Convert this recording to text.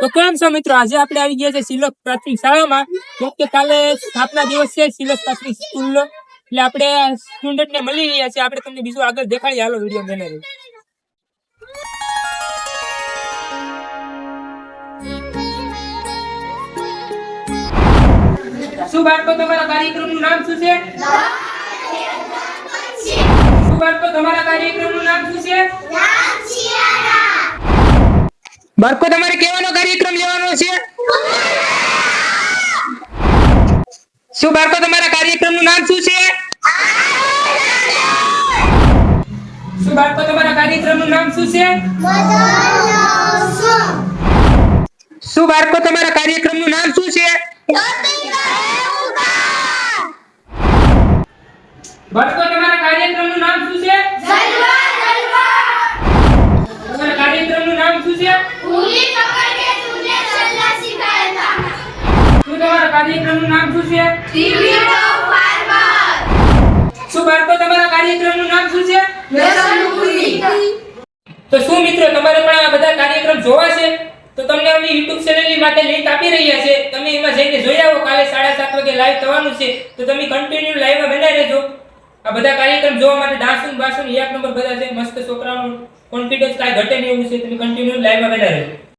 તો કેમ છો મિત્રો? આજે આપણે આવી ગયા છે શિલક પ્રાથમિક શાળામાં. કે કાલે સ્થાપના દિવસ છે શિલક પ્રાથમિક સ્કૂલનો. એટલે આપણે સ્ટુડન્ટ ને મળી રહ્યા છે આપણે તમને બીજું આગળ દેખાડી હાલો વીડિયો બનાવી શું બાળકો તમારા કાર્યક્રમનું નામ શું છે. શું બાળકો તમારા કાર્યક્રમનું નામ શું છે? બાળકો તમારે કેવાનો કાર્યક્રમ લેવાનો છે? શું બાળકો તમારા કાર્યક્રમનું નામ શું છે? શું બાળકો તમારા કાર્યક્રમનું નામ શું છે? શું બાળકો તમારા કાર્યક્રમનું નામ શું છે? બાળકો તમારા કાર્યક્રમનું નામ શું છે? કાર્યક્રમનું નામ શું છે? શું બાળકો તમારા કાર્યક્રમનું નામ શું છે? તો શું મિત્રો તમારે પણ આ બધા કાર્યક્રમ જોવા છે? તો તમને અમે YouTube ચેનલની માટે લિંક આપી રહ્યા છે. તમે એમાં જઈને જોઈ આવો કાલે સાડા સાત વાગે લાઈવ થવાનું છે. તો તમે કન્ટિન્યુ લાઈવમાં બનાવી રહેજો. આ બધા કાર્યક્રમ જોવા માટે ડાન્સિંગ બાસું એક નંબર બધા છે. મસ્ત છોકરાઓનું કોન્ફિડન્સ કાંઈ ઘટે નહીં એવું છે. તમે કન્ટિન્યુ લાઈવમાં બનાવી રહેજો.